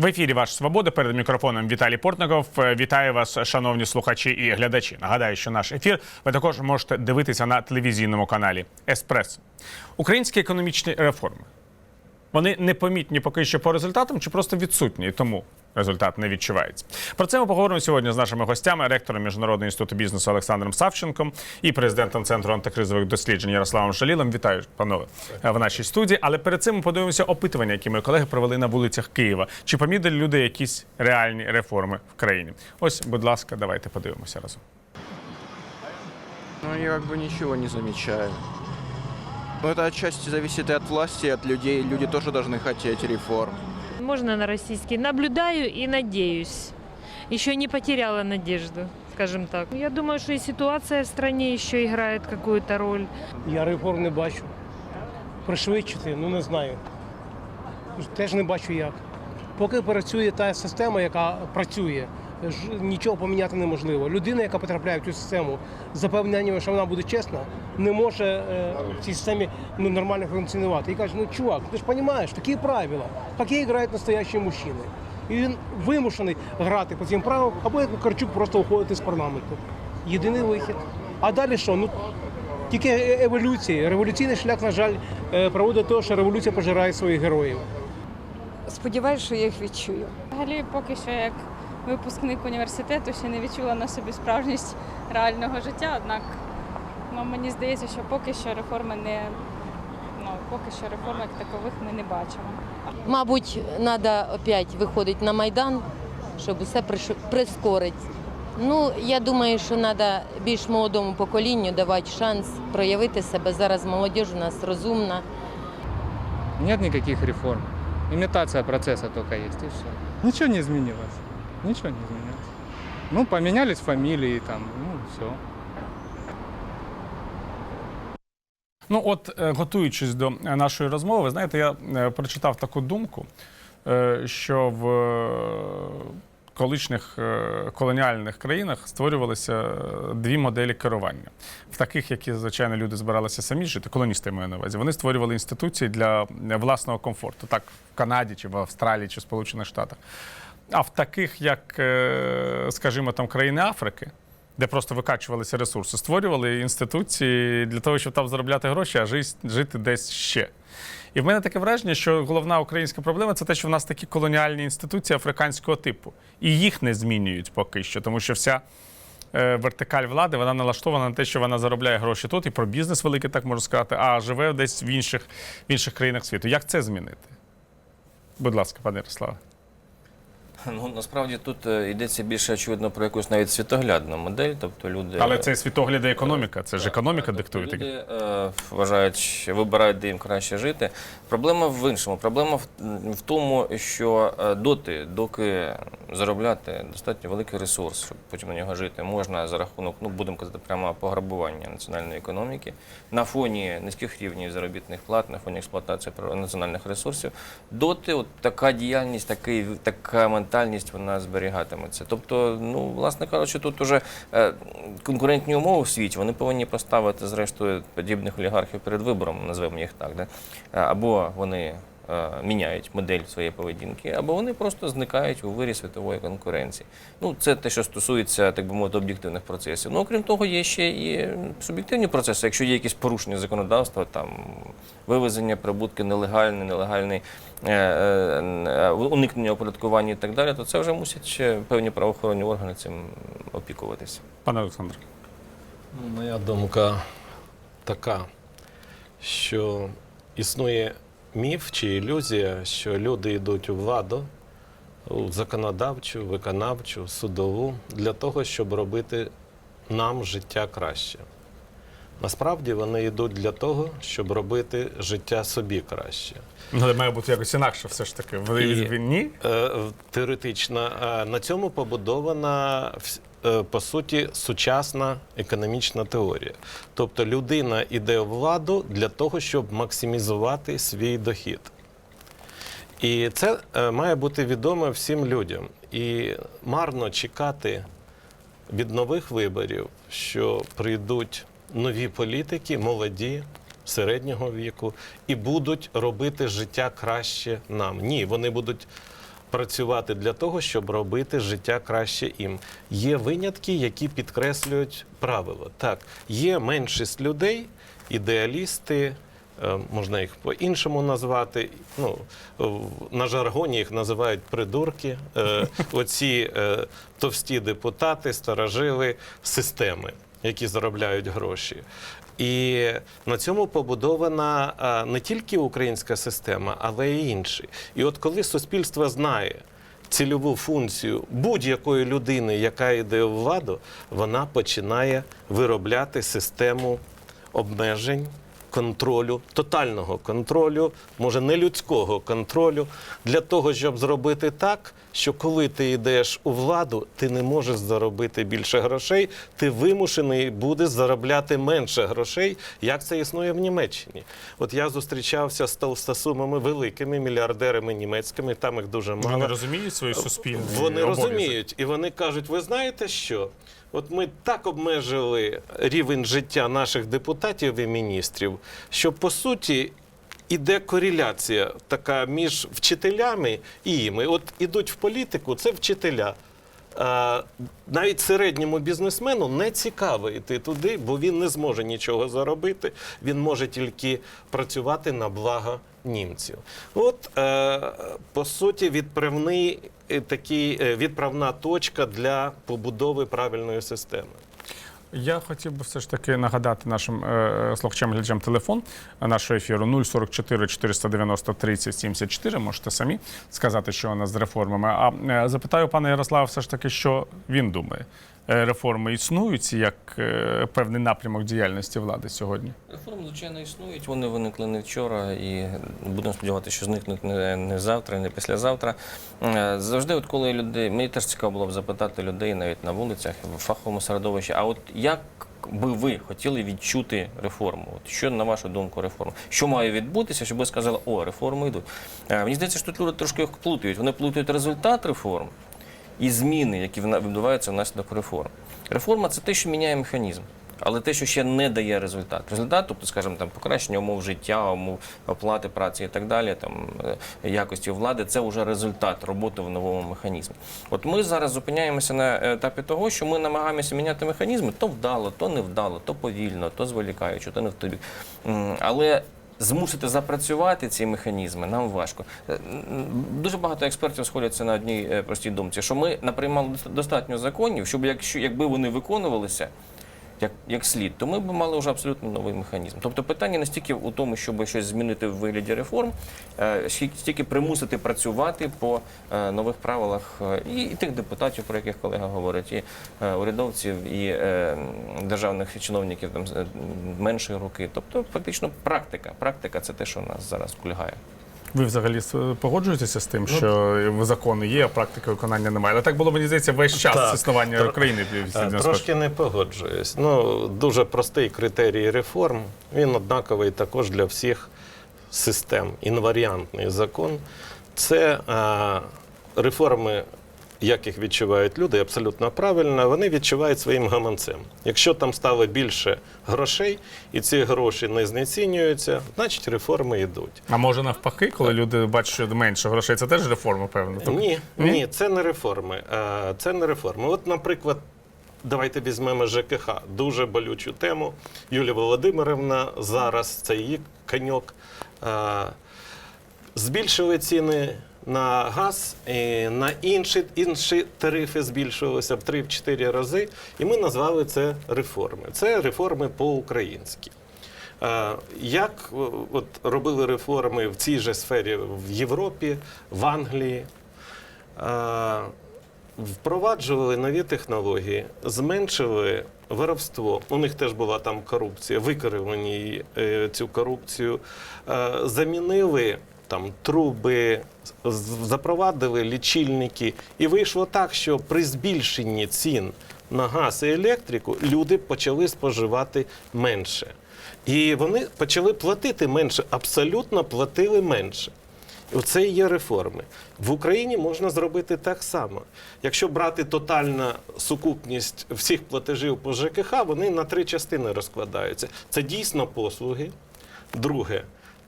В ефірі Ваш Свобода перед мікрофоном Віталій Портников. Е, Вітаю вас, шановні слухачі і глядачі. Нагадаю, що наш ефір ви також можете дивитися на телевізійному каналі Еспрес. Українські економічні реформи. Вони непомітні поки що по результатам чи просто відсутні, і тому результат не відчувається. Про це ми поговоримо сьогодні з нашими гостями, ректором Міжнародного інституту бізнесу Олександром Савченком і президентом Центру антикризових досліджень Ярославом Шалілом. Вітаю, панове, в нашій студії. Але перед цим ми подивимося опитування, які мої колеги провели на вулицях Києва. Чи помітили люди якісь реальні реформи в країні? Ось, будь ласка, давайте подивимося разом. Ну, я как бы ничего не замечаю. Но это отчасти зависит и от власти, и от людей. Люди тоже должны хотеть реформ. Можно на российский. Наблюдаю и надеюсь. Еще не потеряла надежду, скажем так. Я думаю, что и ситуация в стране еще играет какую-то роль. Я реформ не бачу. Пришвидшити, ну не знаю. Теж не бачу як. Поки працює та система, яка працює, нічого поміняти неможливо. Людина, яка потрапляє в цю систему, запевненням, що вона буде чесна, не може е, в цій системі ну, нормально функціонувати. І каже, ну чувак, ти ж розумієш, такі правила, які грають настоящі мужчини. І він вимушений грати по цим правилам, або як Карчук просто уходити з парламенту. Єдиний вихід. А далі що? Ну тільки е- еволюція. Революційний шлях, на жаль, е, приводить до того, що революція пожирає своїх героїв. Сподіваюсь, що я їх відчую. Взагалі, поки що, як випускник університету, ще не відчула на собі справжність реального життя. Однак ну, мені здається, що поки що реформи не ну, поки що реформ як такових ми не бачимо. Мабуть, треба опять виходити на Майдан, щоб все приш- прискорити. Ну, я думаю, що треба більш молодому поколінню давати шанс проявити себе. Зараз молодь у нас розумна. Нет никаких реформ. Имитация процесса только есть, и все. Ничего не изменилось. Ничего не изменилось. Ну, поменялись фамилии там, ну, все. Ну, от е, готуючись до е, нашої розмови, ви знаєте, я е, прочитав таку думку, що в колишніх колоніальних країнах створювалися дві моделі керування. В таких, які, звичайно, люди збиралися самі жити, колоністи маю на увазі, вони створювали інституції для власного комфорту, так в Канаді, чи в Австралії, чи в Сполучених Штатах. А в таких, як, е, скажімо, там країни Африки, де просто викачувалися ресурси, створювали інституції для того, щоб там заробляти гроші, а жити десь ще. І в мене таке враження, що головна українська проблема це те, що в нас такі колоніальні інституції африканського типу. І їх не змінюють поки що, тому що вся е, вертикаль влади вона налаштована на те, що вона заробляє гроші тут, і про бізнес великий, так можу сказати, а живе десь в інших, в інших країнах світу. Як це змінити? Будь ласка, пане Ярославе. Ну насправді тут е, йдеться більше очевидно про якусь навіть світоглядну модель, тобто люди. Але це світогляд і економіка. Це ж економіка диктує Тобто таке. люди е, вважають, вибирають, де їм краще жити. Проблема в іншому. Проблема в, в тому, що е, доти, доки заробляти достатньо великий ресурс, щоб потім на нього жити, можна за рахунок, ну будемо казати, прямо пограбування національної економіки на фоні низьких рівнів заробітних плат, на фоні експлуатації національних ресурсів. Доти, от така діяльність, такий, така ментальність вона зберігатиметься. Тобто, ну, власне кажучи, тут уже е, конкурентні умови в світі вони повинні поставити, зрештою, подібних олігархів перед вибором, назвемо їх так. Да? Е, Або вони міняють модель своєї поведінки, або вони просто зникають у вирі світової конкуренції. Ну, це те, що стосується, так би мовити, об'єктивних процесів. Ну, окрім того, є ще і суб'єктивні процеси. Якщо є якісь порушення законодавства, там вивезення прибутки нелегальне, нелегальний е, е, уникнення оподаткування і так далі, то це вже мусять певні правоохоронні органи цим опікуватися. Пане Олександре. Ну, Моя думка така, що існує міф чи ілюзія, що люди йдуть у владу, у законодавчу, виконавчу, судову для того, щоб робити нам життя краще. Насправді вони йдуть для того, щоб робити життя собі краще. Ну, але має бути якось інакше, все ж таки. Ви І- ні? Е, Теоретично на цьому побудована по суті сучасна економічна теорія. Тобто людина йде у владу для того, щоб максимізувати свій дохід. І це е, має бути відомо всім людям. І марно чекати від нових виборів, що прийдуть нові політики, молоді, середнього віку, і будуть робити життя краще нам. Ні, вони будуть працювати для того, щоб робити життя краще їм. Є винятки, які підкреслюють правило. Так, є меншість людей, ідеалісти. е, Можна їх по-іншому назвати. Ну, на жаргоні їх називають придурки. Е, Оці е, товсті депутати, старожили системи, які заробляють гроші. І на цьому побудована не тільки українська система, але й інші. І от коли суспільство знає цільову функцію будь-якої людини, яка йде у владу, вона починає виробляти систему обмежень. Контролю, тотального контролю, може не людського контролю, для того, щоб зробити так, що коли ти йдеш у владу, ти не можеш заробити більше грошей, ти вимушений будеш заробляти менше грошей, як це існує в Німеччині. От я зустрічався з толстосумами великими мільярдерами німецькими, там їх дуже мало. Вони розуміють свої суспільні Вони обов'язки? розуміють, і вони кажуть: ви знаєте що? От ми так обмежили рівень життя наших депутатів і міністрів, що по суті іде кореляція така між вчителями і їми. От ідуть в політику, це вчителя. Навіть середньому бізнесмену не цікаво йти туди, бо він не зможе нічого заробити. Він може тільки працювати на благо німців. От е, по суті, відправний е, такий е, відправна точка для побудови правильної системи. Я хотів би все ж таки нагадати нашим е, слухачам глядачам телефон нашого ефіру 044 490 30 74. Можете самі сказати, що у нас з реформами. А е, запитаю пана Ярослава, все ж таки, що він думає. Е, Реформи існують як е, певний напрямок діяльності влади сьогодні. Реформи, звичайно, існують. Вони виникли не вчора, і будемо сподіватися, що зникнуть не, завтра, не післязавтра. Е, Завжди, от коли людей, мені теж цікаво було б запитати людей навіть на вулицях, в фаховому середовищі, а от як би ви хотіли відчути реформу? От що, на вашу думку, реформа? Що має відбутися, щоб ви сказали, о, реформи йдуть? Мені здається, що тут люди трошки їх плутають. Вони плутають результат реформ і зміни, які відбуваються внаслідок реформ. Реформа це те, що міняє механізм. Але те, що ще не дає результат. Результат, тобто, скажімо, там покращення умов життя, умов оплати праці і так далі, там е, якості влади, це вже результат роботи в новому механізмі. От ми зараз зупиняємося на етапі того, що ми намагаємося міняти механізми то вдало, то не вдало, то повільно, то зволікаючи, то не в тобі. Але змусити запрацювати ці механізми нам важко. Е, Дуже багато експертів сходяться на одній е, простій думці, що ми наприймали достатньо законів, щоб якщо якби вони виконувалися. Як, як слід, то ми б мали вже абсолютно новий механізм. Тобто питання не стільки у тому, щоб щось змінити в вигляді реформ, е, стільки примусити працювати по е, нових правилах е, і, тих депутатів, про яких колега говорить, і урядовців, і державних чиновників там меншої руки. Тобто, фактично, практика. Практика це те, що нас зараз кульгає. Ви взагалі погоджуєтеся з тим, Ну, що закони є, а практики виконання немає. Але так було, мені здається, весь час Так. існування Тр- України. Е, Трошки не погоджуюсь. Ну, дуже простий критерій реформ. Він однаковий також для всіх систем. Інваріантний закон. Це а, реформи, як їх відчувають люди, абсолютно правильно. Вони відчувають своїм гаманцем. Якщо там стало більше грошей, і ці гроші не знецінюються, значить реформи йдуть. А може навпаки, коли люди бачать, що менше грошей, це теж реформа, певно. Ні, Ні? ні, це не реформи. Це не реформи. От, наприклад, давайте візьмемо ЖКХ, дуже болючу тему. Юлія Володимирівна зараз це її коньок. Збільшили ціни на газ, і на інші, інші тарифи збільшилися в 3-4 рази. І ми назвали це реформи. Це реформи по-українськи. Е, Як е, от, робили реформи в цій же сфері в Європі, в Англії? Е, Впроваджували нові технології, зменшили воровство. У них теж була там корупція, е, цю корупцію, замінили там труби, запровадили лічильники. І вийшло так, що при збільшенні цін на газ і електрику люди почали споживати менше. І вони почали платити менше, абсолютно платили менше. Оце і є реформи. В Україні можна зробити так само. Якщо брати тотальна сукупність всіх платежів по ЖКХ, вони на три частини розкладаються. Це дійсно послуги. Друге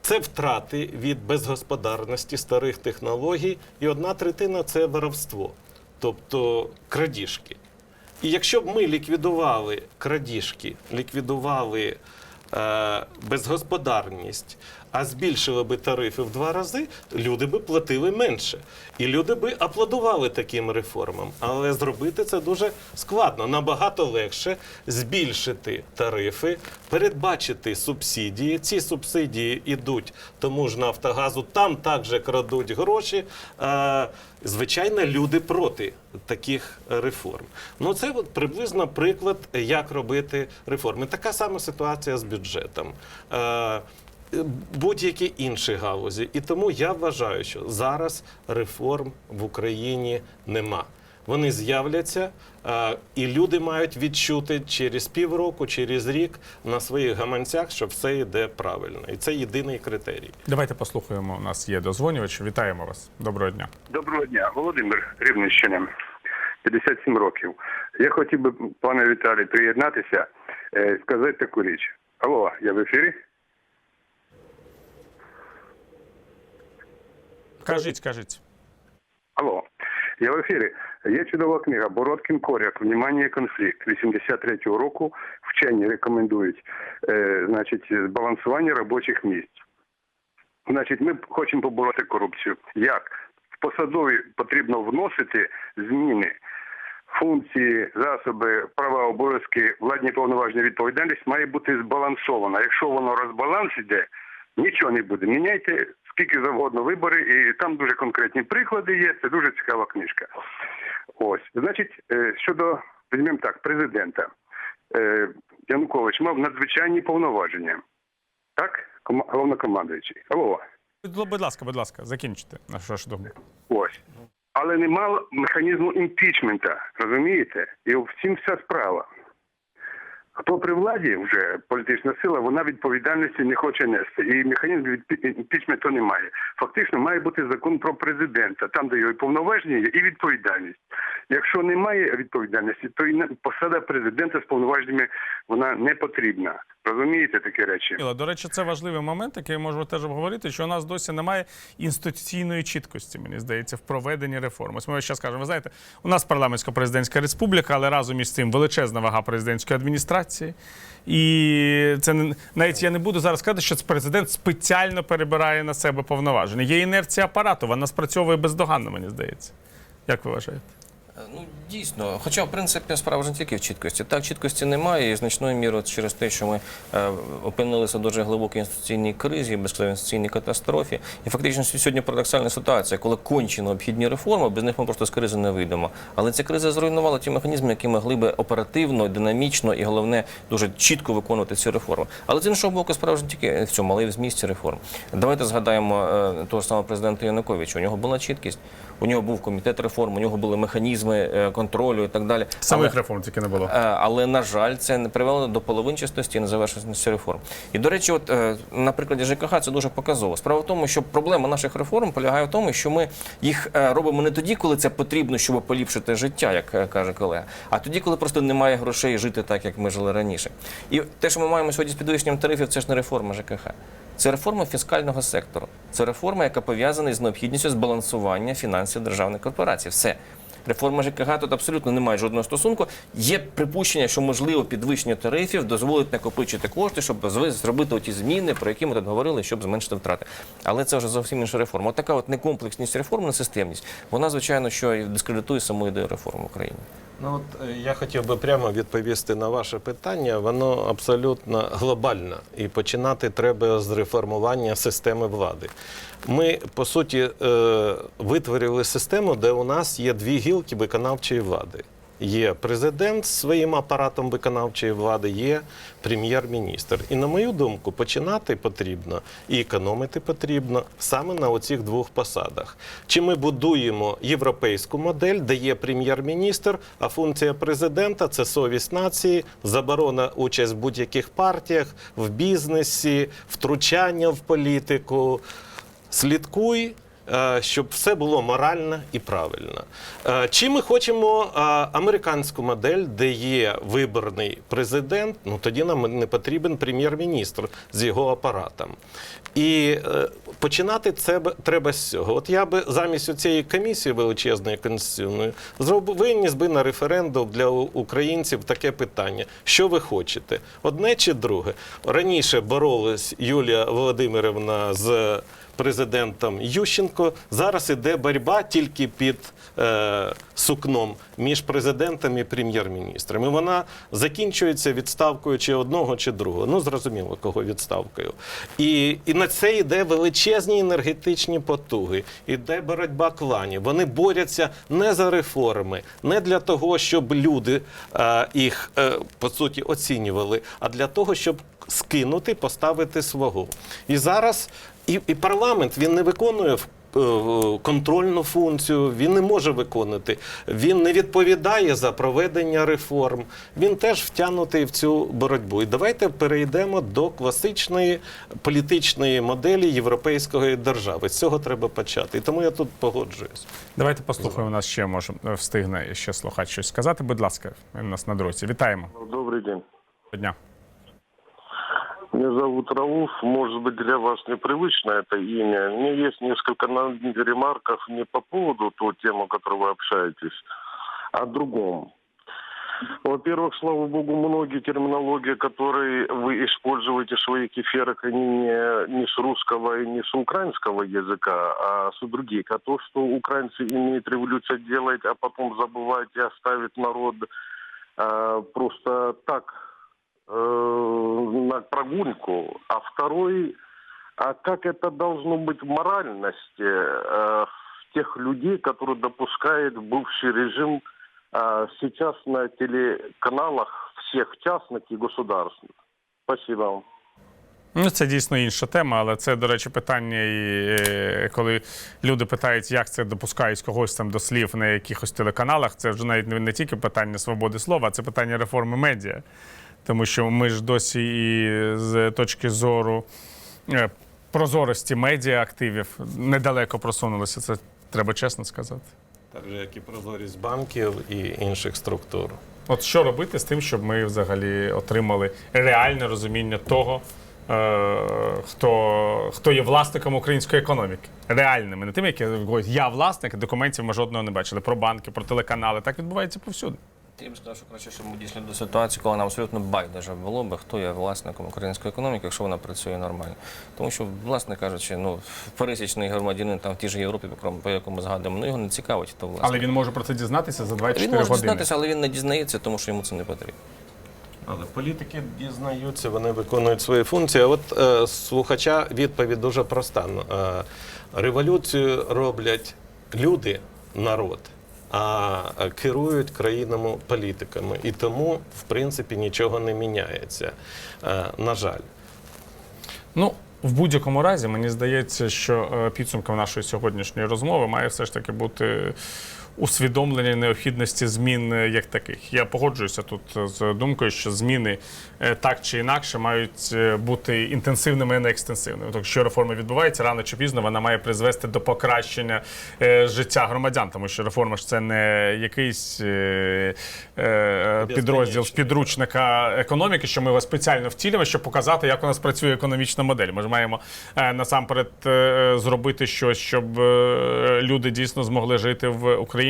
Це втрати від безгосподарності старих технологій, і одна третина це воровство, тобто крадіжки. І якщо б ми ліквідували крадіжки, ліквідували е, безгосподарність, а збільшили би тарифи в два рази, люди би платили менше. І люди би аплодували таким реформам. Але зробити це дуже складно. Набагато легше збільшити тарифи, передбачити субсидії. Ці субсидії йдуть тому ж Нафтогазу, там також крадуть гроші. Звичайно, люди проти таких реформ. Ну це от приблизно приклад, як робити реформи. Така сама ситуація з бюджетом. Будь-які інші галузі. І тому я вважаю, що зараз реформ в Україні нема. Вони з'являться, е, і люди мають відчути через півроку, через рік на своїх гаманцях, що все йде правильно. І це єдиний критерій. Давайте послухаємо. У нас є дозвонювач. Вітаємо вас. Доброго дня. Доброго дня, Володимир Рівненщина, 57 років. Я хотів би, пане Віталій, приєднатися, е, сказати таку річ. Алло, я в ефірі? Кажіть, кажіть. Алло, я в ефірі. Є чудова книга Бородкін Коряк. Внимання і конфлікт 83-го року. Вчені рекомендують е, значить, збалансування робочих місць. Значить, ми хочемо побороти корупцію. Як? В посадові потрібно вносити зміни, функції, засоби, права, обов'язки, владні повноваження, відповідальність має бути збалансована. Якщо воно розбаланс іде, нічого не буде. Міняйте скільки завгодно вибори, і там дуже конкретні приклади є. Це дуже цікава книжка. Ось, значить, е, щодо візьмемо так, президента Е, Янукович мав надзвичайні повноваження. Так, Кома- головнокомандуючий. Алло. Будь ласка, будь ласка, закінчите нашу вашу думку. Ось. Але не мало механізму імпічмента, розумієте? І в цім вся справа. Хто при владі вже політична сила, вона відповідальності не хоче нести. І механізм імпічменту немає. Фактично має бути закон про президента, там, де його і повноваження і відповідальність. Якщо немає відповідальності, то і посада президента з повноваженнями вона не потрібна. Розумієте такі речі? До речі, це важливий момент, який можу теж обговорити, що у нас досі немає інституційної чіткості, мені здається, в проведенні реформ. Ось ми зараз кажемо, ви знаєте, у нас парламентсько-президентська республіка, але разом із цим величезна вага президентської адміністрації. І це навіть я не буду зараз казати, що президент спеціально перебирає на себе повноваження. Є інерція апарату, вона спрацьовує бездоганно, мені здається. Як ви вважаєте? Ну, дійсно. Хоча, в принципі, справа ж не тільки в чіткості. Так, чіткості немає, і значною мірою через те, що ми е, опинилися в дуже глибокій інституційній кризі, безкладовій інституційній катастрофі. І фактично сьогодні парадоксальна ситуація, коли кончі необхідні реформи, без них ми просто з кризи не вийдемо. Але ця криза зруйнувала ті механізми, які могли би оперативно, динамічно і головне дуже чітко виконувати ці реформи. Але з іншого боку, справа ж не тільки в цьому, але й в змісті реформ. Давайте згадаємо е, того самого президента Януковича. У нього була чіткість. У нього був комітет реформ, у нього були механізми е, контролю і так далі. Самих Але- реформ тільки не було. Е, Але на жаль, це не привело до половинчастості і незавершеності реформ. І до речі, от е, на прикладі ЖКХ це дуже показово. Справа в тому, що проблема наших реформ полягає в тому, що ми їх робимо не тоді, коли це потрібно, щоб поліпшити життя, як каже колега, а тоді, коли просто немає грошей жити так, як ми жили раніше. І те, що ми маємо сьогодні з підвищенням тарифів, це ж не реформа ЖКХ. Це реформа фіскального сектору. Це реформа, яка пов'язана з необхідністю збалансування фінансів державних корпорацій. Все. Реформа ЖКГ тут абсолютно не має жодного стосунку. Є припущення, що можливо підвищення тарифів дозволить накопичити кошти, щоб зробити ті зміни, про які ми тут говорили, щоб зменшити втрати. Але це вже зовсім інша реформа. От така от некомплексність реформ, несистемність, вона звичайно що і дискредитує саму ідею реформ в Україні. Ну от е, я хотів би прямо відповісти на ваше питання. Воно абсолютно глобальне, і починати треба з реформування системи влади. Ми по суті е, витворили систему, де у нас є дві гілки виконавчої влади. Є президент з своїм апаратом виконавчої влади, є прем'єр-міністр. І на мою думку, починати потрібно і економити потрібно саме на оцих двох посадах. Чи ми будуємо європейську модель, де є прем'єр-міністр, а функція президента це совість нації, заборона участь в будь-яких партіях, в бізнесі, втручання в політику. Слідкуй, е, щоб все було морально і правильно. Е, Чи ми хочемо е, американську модель, де є виборний президент, ну тоді нам не потрібен прем'єр-міністр з його апаратом. І починати це треба з цього. От я би замість цієї комісії величезної конституційної зробив виніс би на референдум для українців таке питання: що ви хочете? Одне чи друге? Раніше боролась Юлія Володимирівна з президентом Ющенко. Зараз іде боротьба тільки під е, сукном між президентом і прем'єр-міністром. І вона закінчується відставкою чи одного, чи другого. Ну зрозуміло, кого відставкою. І, і на це йде величезні енергетичні потуги, іде боротьба кланів. Вони борються не за реформи, не для того, щоб люди е, їх е, по суті оцінювали, а для того, щоб скинути, поставити свого. І зараз і, і парламент він не виконує в- е, контрольну функцію, він не може виконати. Він не відповідає за проведення реформ. Він теж втягнутий в цю боротьбу. І давайте перейдемо до класичної політичної моделі європейської держави. З цього треба почати. І тому я тут погоджуюсь. Давайте послухаємо. У нас ще може е, встигне ще слухач щось сказати. Будь ласка, він у нас на дорозі. Вітаємо. Добрый день. Доброго дня. Меня зовут Рауф. Может быть, для вас непривычно это имя. У меня есть несколько ремарков не по поводу той темы, о которой вы общаетесь, а о другом. Во-первых, слава богу, многие терминологии, которые вы используете в своих эфирах, они не, не с русского и не с украинского языка, а с других. А то, что украинцы имеют революцию делать, а потом забывать и оставить народ э, просто так э, на прогулку. А второй, а как это должно быть в моральности э, тех людей, которые допускают бывший режим э, сейчас на телеканалах всех частных и государственных? Спасибо вам. Ну, це дійсно інша тема, але це, до речі, питання, і, е, коли люди питають, як це допускають когось там до слів на якихось телеканалах, це вже навіть не, не тільки питання свободи слова, а це питання реформи медіа. Тому що ми ж досі і з точки зору е, прозорості медіа активів недалеко просунулися. Це треба чесно сказати. Так же, як і прозорість банків і інших структур. От що робити з тим, щоб ми взагалі отримали реальне розуміння того, е, хто, хто є власником української економіки. Реальними, не тим, які говорять, я власник, документів ми жодного не бачили. Про банки, про телеканали. Так відбувається повсюди. Я б сказав, що краще, щоб ми дійшли до ситуації, коли нам абсолютно байдуже було би, хто є власником української економіки, якщо вона працює нормально. Тому що, власне кажучи, ну пересічний громадянин там в тій ж Європі, про- по якому згадуємо, ну його не цікавить, хто власник. Але він може про це дізнатися за 24 він може години. дізнатися, але він не дізнається, тому що йому це не потрібно. Але політики дізнаються, вони виконують свої функції. А от е, слухача відповідь дуже проста. Е, революцію роблять люди, народ, а керують країнами політиками. І тому, в принципі, нічого не міняється. Е, на жаль. Ну, в будь-якому разі, мені здається, що е, підсумком нашої сьогоднішньої розмови має все ж таки бути усвідомлення необхідності змін е, як таких. Я погоджуюся тут з думкою, що зміни е, так чи інакше мають е, бути інтенсивними, а не екстенсивними. Тобто, якщо реформа відбувається рано чи пізно, вона має призвести до покращення е, життя громадян, тому що реформа ж це не якийсь е, е, підрозділ з підручника економіки, що ми його спеціально втілюємо, щоб показати, як у нас працює економічна модель. Ми ж маємо е, насамперед е, зробити щось, щоб е, люди дійсно змогли жити в Україні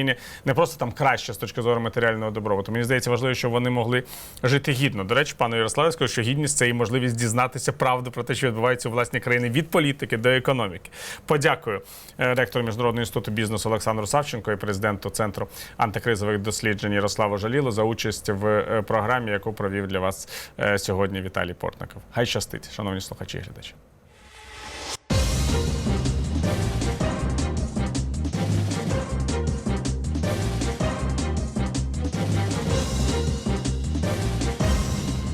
не просто там краще з точки зору матеріального добробуту. Мені здається, важливо, щоб вони могли жити гідно. До речі, пану Ярославе скажу, що гідність це і можливість дізнатися правду про те, що відбувається у власній країні від політики до економіки. Подякую е, ректору міжнародного інституту бізнесу Олександру Савченко і президенту центру антикризових досліджень Ярославу Жалілу за участь в е, програмі, яку провів для вас е, сьогодні Віталій Портников. Хай щастить, шановні слухачі і глядачі.